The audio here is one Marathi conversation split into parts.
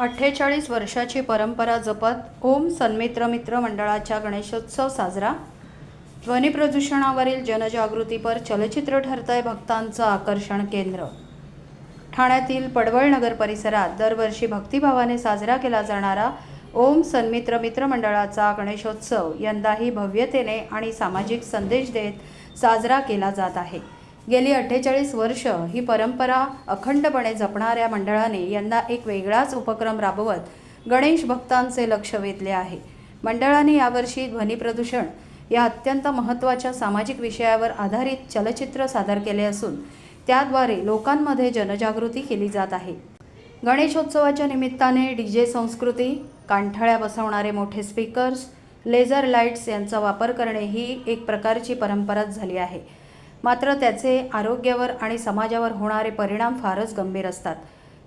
अठ्ठेचाळीस वर्षाची परंपरा जपत ओम सन्मित्र मित्र मंडळाच्या गणेशोत्सव साजरा. ध्वनी प्रदूषणावरील जनजागृतीपर चलचित्र ठरतंय भक्तांचं आकर्षण केंद्र. ठाण्यातील पडवळ नगर परिसरात दरवर्षी भक्तिभावाने साजरा केला जाणारा ओम सन्मित्र मित्र मंडळाचा गणेशोत्सव यंदाही भव्यतेने आणि सामाजिक संदेश देत साजरा केला जात आहे. गेली अठ्ठेचाळीस वर्ष ही परंपरा अखंडपणे जपणाऱ्या मंडळाने यंदा एक वेगळाच उपक्रम राबवत गणेश भक्तांचे लक्ष वेधले आहे. मंडळाने यावर्षी ध्वनी प्रदूषण या अत्यंत महत्त्वाच्या सामाजिक विषयावर आधारित चलचित्र सादर केले असून त्याद्वारे लोकांमध्ये जनजागृती केली जात आहे. गणेशोत्सवाच्या निमित्ताने डी जे संस्कृती कांठाळ्या बसवणारे मोठे स्पीकर्स लेझर लाईट्स यांचा वापर करणे ही एक प्रकारची परंपराच झाली आहे. मात्र त्याचे आरोग्यावर आणि समाजावर होणारे परिणाम फारच गंभीर असतात.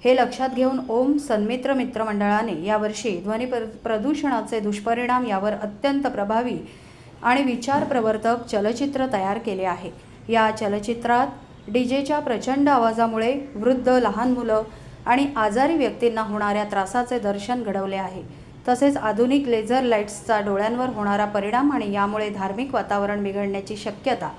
हे लक्षात घेऊन ओम सन्मित्र मित्रमंडळाने यावर्षी ध्वनी प्र प्रदूषणाचे दुष्परिणाम यावर अत्यंत प्रभावी आणि विचार प्रवर्तक चलचित्र तयार केले आहे. या चलचित्रात डीजेच्या प्रचंड आवाजामुळे वृद्ध लहान मुलं आणि आजारी व्यक्तींना होणाऱ्या त्रासाचे दर्शन घडवले आहे. तसेच आधुनिक लेझर लाईट्सचा डोळ्यांवर होणारा परिणाम आणि यामुळे धार्मिक वातावरण बिघडण्याची शक्यता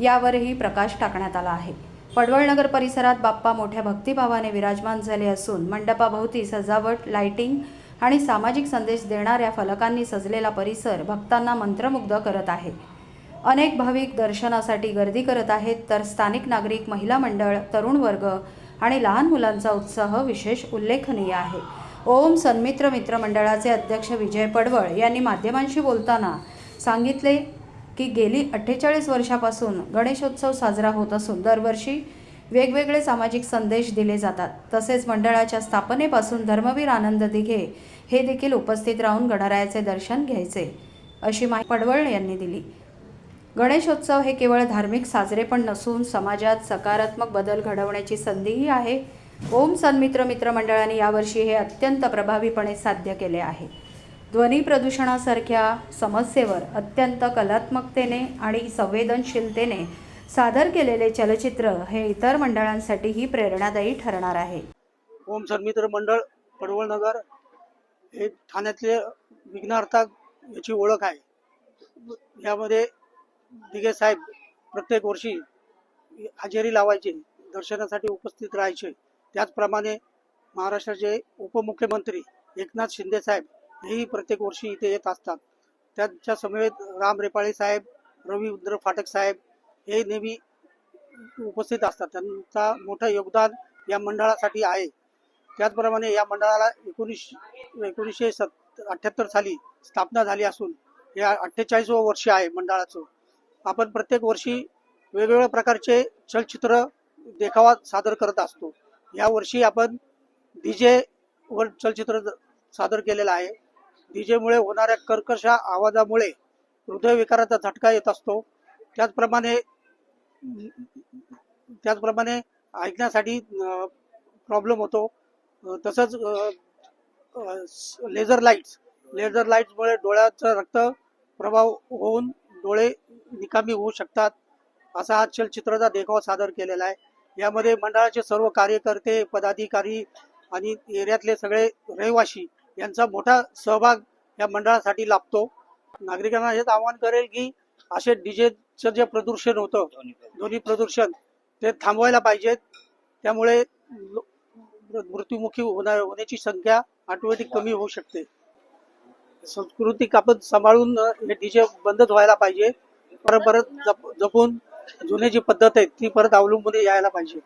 यावरही प्रकाश टाकण्यात आला आहे. पडवळनगर परिसरात बाप्पा मोठ्या भक्तिभावाने विराजमान झाले असून मंडपाभोवती सजावट लाइटिंग आणि सामाजिक संदेश देणाऱ्या फलकांनी सजलेला परिसर भक्तांना मंत्रमुग्ध करत आहे. अनेक भाविक दर्शनासाठी गर्दी करत आहेत तर स्थानिक नागरिक महिला मंडळ तरुण वर्ग आणि लहान मुलांचा उत्साह विशेष उल्लेखनीय आहे. ओम सन्मित्र मित्र मंडळाचे अध्यक्ष विजय पडवळ यांनी माध्यमांशी बोलताना सांगितले की गेली अठ्ठेचाळीस वर्षापासून गणेशोत्सव साजरा होत असून दरवर्षी वेगवेगळे सामाजिक संदेश दिले जातात. तसेच मंडळाच्या स्थापनेपासून धर्मवीर आनंद दिघे हे देखील उपस्थित राहून गणरायाचे दर्शन घ्यायचे अशी माहिती पडवळ यांनी दिली. गणेशोत्सव हे केवळ धार्मिक साजरे पण नसून समाजात सकारात्मक बदल घडवण्याची संधीही आहे. ओम सन्मित्र मित्रमंडळाने यावर्षी हे अत्यंत प्रभावीपणे साध्य केले आहे. ध्वनी प्रदूषणासारख्या समस्येवर अत्यंत कलात्मकतेने आणि संवेदनशीलतेने सादर केलेले चलचित्र हे इतर मंडळांसाठीही प्रेरणादायी ठरणार आहे. ओम सन्मित्र मंडळ पडवळ नगर हे ठाण्यातले विघ्नार्था याची ओळख आहे. यामध्ये दिघे साहेब प्रत्येक वर्षी हजेरी लावायचे दर्शनासाठी उपस्थित राहायचे. त्याचप्रमाणे महाराष्ट्राचे उपमुख्यमंत्री एकनाथ शिंदे साहेब हेही प्रत्येक वर्षी इथे येत असतात. त्यांच्या समवेत राम रेपाळे साहेब रवी फाटक साहेब हे नेहमी उपस्थित असतात. त्यांचा मोठं योगदान या मंडळासाठी आहे. त्याचप्रमाणे या मंडळाला एकोणीस एकोणीसशे सत् अठ्ठ्याहत्तर साली स्थापना झाली असून या अठ्ठेचाळीसवं वर्ष आहे मंडळाचं. आपण प्रत्येक वर्षी वेगवेगळ्या प्रकारचे चलचित्र देखावा सादर करत असतो. या वर्षी आपण डीजे वर चलचित्र सादर केलेलं आहे. डीजेमुळे होणाऱ्या कर्कश आवाजामुळे हृदयविकाराचा झटका येत असतो. त्याचप्रमाणे त्याचप्रमाणे ऐकण्यासाठी प्रॉब्लेम होतो. तसंच लेझर लाईट्स लेझर लाईट्समुळे डोळ्याचा रक्त प्रभाव होऊन डोळे निकामी होऊ शकतात. असा हा चलचित्राचा देखाव सादर केलेला आहे. यामध्ये मंडळाचे सर्व कार्यकर्ते पदाधिकारी आणि एरियातले सगळे रहिवासी यांचा मोठा सहभाग या मंडळासाठी लाभतो. नागरिकांना हेच आवाहन करेल की असे डीजेचं जे प्रदूषण होतं ध्वनी प्रदूषण ते थांबवायला पाहिजेत. त्यामुळे मृत्युमुखी होणार होण्याची संख्या ऑटोमॅटिक कमी होऊ शकते. सांस्कृतिक आपण सांभाळून हे डीजे बंदच व्हायला पाहिजे. परत परत जप- जपून जुने जी पद्धत आहे ती परत अवलंबून यायला पाहिजे.